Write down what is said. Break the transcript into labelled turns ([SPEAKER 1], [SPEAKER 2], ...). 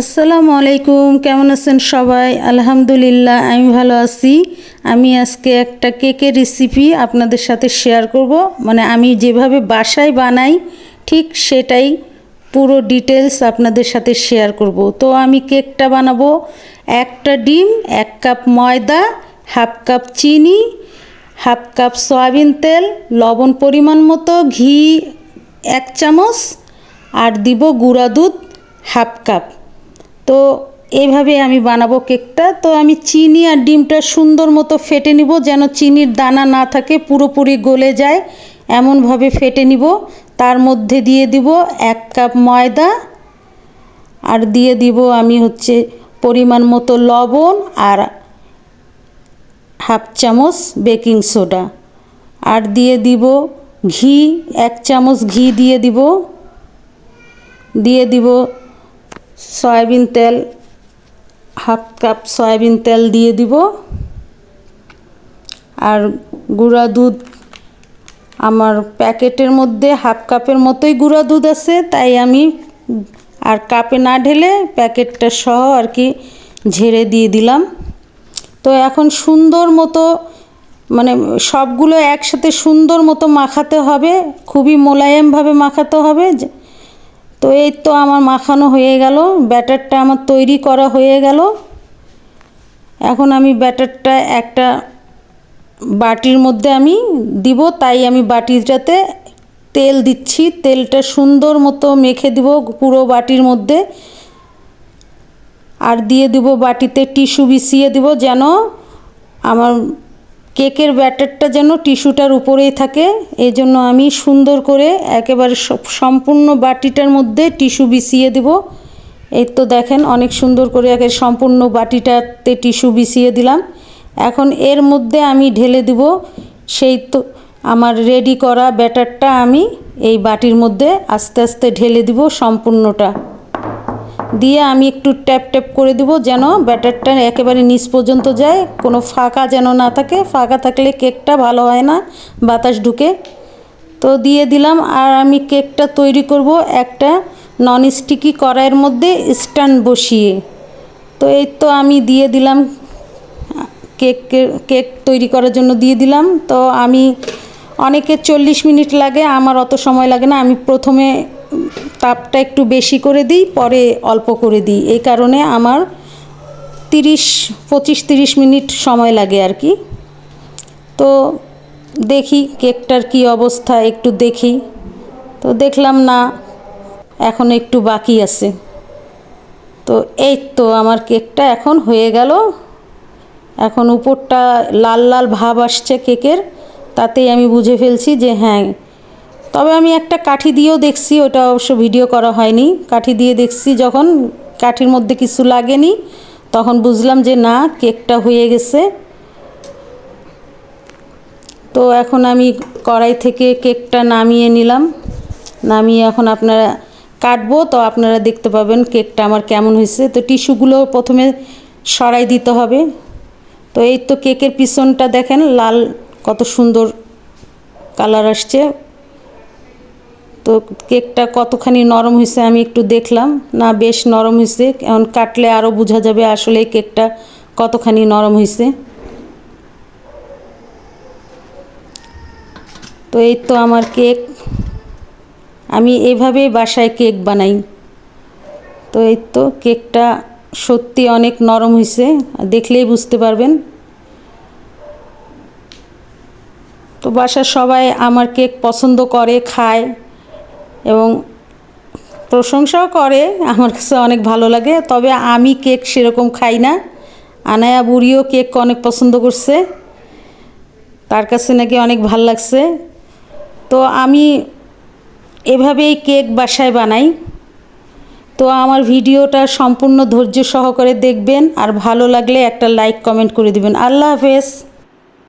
[SPEAKER 1] আসসালামু আলাইকুম, কেমন আছেন সবাই? আলহামদুলিল্লাহ, আমি ভালো আছি। আমি আজকে একটা কেকের রেসিপি আপনাদের সাথে শেয়ার করব। মানে আমি যেভাবে বাসায় বানাই, ঠিক সেটাই পুরো ডিটেলস আপনাদের সাথে শেয়ার করব। তো আমি কেকটা বানাবো। একটা ডিম, এক কাপ ময়দা, হাফ কাপ চিনি, হাফ কাপ সয়াবিন তেল, লবণ পরিমাণ মতো, ঘি এক চামচ, আর দিব গুঁড়া দুধ হাফ কাপ। তো এইভাবে আমি বানাবো কেকটা। তো আমি চিনি আর ডিমটা সুন্দর মতো ফেটে নিব যেন চিনির দানা না থাকে, পুরোপুরি গলে যায়। এমনভাবে ফেটে নিব। তার মধ্যে দিয়ে দিব এক কাপ ময়দা আর দিয়ে দিব আমি হচ্ছে পরিমাণ মতো লবণ আর হাফ চামচ বেকিং সোডা। আর দিয়ে দিব ঘি, এক চামচ ঘি দিয়ে দিব। দিয়ে দিব সয়াবিন তেল, হাফ কাপ সয়াবিন তেল দিয়ে দিব। আর গুঁড়া দুধ, আমার প্যাকেটের মধ্যে হাফ কাপের মতোই গুঁড়া দুধ আছে, তাই আমি আর কাপে না ঢেলে প্যাকেটটা সহ আর কি ঝেড়ে দিয়ে দিলাম। তো এখন সুন্দর মতো মানে সবগুলো একসাথে সুন্দর মতো মাখাতে হবে, খুবই মোলায়েমভাবে মাখাতে হবে তো এই তো আমার মাখানো হয়ে গেল, ব্যাটারটা আমার তৈরি করা হয়ে গেল। এখন আমি ব্যাটারটা একটা বাটির মধ্যে আমি দিব, তাই আমি বাটিটাতে তেল দিচ্ছি। তেলটা সুন্দর মতো মেখে দিব পুরো বাটির মধ্যে। আর দিয়ে দিব বাটিতে টিস্যু বিছিয়ে দিব যেন আমার কেকের ব্যাটারটা যেন টিস্যুটার উপরেই থাকে এই জন্য আমি সুন্দর করে একেবারে সম্পূর্ণ বাটিটার মধ্যে টিস্যু বিছিয়ে দেব। এই তো দেখেন অনেক সুন্দর করে একে সম্পূর্ণ বাটিটাতে টিস্যু বিছিয়ে দিলাম। এখন এর মধ্যে আমি ঢেলে দিব সেই তো আমার রেডি করা ব্যাটারটা আমি, এই বাটির মধ্যে আস্তে আস্তে ঢেলে দিব সম্পূর্ণটা। দিয়ে আমি একটু ট্যাপ ট্যাপ করে দিব যেন ব্যাটারটা একেবারে নিচ পর্যন্ত যায়। কোনো ফাঁকা যেন না থাকে। ফাঁকা থাকলে কেকটা ভালো হয় না, বাতাস ঢুকে। তো দিয়ে দিলাম আর আমি কেকটা তৈরি করব একটা নন স্টিকি কড়াইয়ের মধ্যে স্ট্যান্ড বসিয়ে। তো এই তো আমি দিয়ে দিলাম, কেক কেক তৈরি করার জন্য দিয়ে দিলাম। তো আমি অনেকে চল্লিশ মিনিট লাগে, আমার অত সময় লাগে না। আমি প্রথমে তাপটা একটু বেশি করে দিই, পরে অল্প করে দিই। এই কারণে আমার তিরিশ, পঁচিশ, তিরিশ মিনিট সময় লাগে আর কি। তো দেখি কেকটার কি অবস্থা, একটু দেখি। তো দেখলাম না, এখন একটু বাকি আছে। তো এই তো আমার কেকটা এখন হয়ে গেল। এখন উপরটা লাল লাল ভাব আসছে কেকের, তাতেই আমি বুঝে ফেলছি যে হ্যাঁ তবে আমি একটা কাঠি দিয়েও দেখছি, ওটা অবশ্য ভিডিও করা হয়নি। কাঠি দিয়ে দেখছি যখন কাঠির মধ্যে কিছু লাগেনি, তখন বুঝলাম যে না, কেকটা হয়ে গেছে। তো এখন আমি কড়াই থেকে কেকটা নামিয়ে নিলাম। নামিয়ে এখন আপনারা কাটবো, তো আপনারা দেখতে পাবেন কেকটা আমার কেমন হয়েছে। তো টিস্যুগুলো প্রথমে সরাই দিতে হবে। তো এই তো কেকের পিছনটা দেখেন, লাল কত সুন্দর কালার আসছে। তো কেকটা কতখানি নরম হয়েছে আমি একটু দেখলাম। না, বেশ নরম হয়েছে। এখন কাটলে আরও বোঝা যাবে আসলে কেকটা কতখানি নরম হয়েছে। তো এই তো আমার কেক। আমি এভাবেই বাসায় কেক বানাই। তো এই তো কেকটা সত্যি অনেক নরম হয়েছে, দেখলেই বুঝতে পারবেন। তো বাসার সবাই আমার কেক পছন্দ করে, খায়। এবং প্রশংসাও করে, আমার কাছে অনেক ভালো লাগে। তবে আমি কেক সেরকম খাই না। আনায়া বুড়িও কেক অনেক পছন্দ করছে। তার কাছে নাকি অনেক ভালো লাগছে। তো আমি এভাবেই কেক বাসায় বানাই। তো আমার ভিডিওটা সম্পূর্ণ ধৈর্য সহকারে দেখবেন। আর ভালো লাগলে একটা লাইক, কমেন্ট করে দিবেন। আল্লাহ হাফেজ।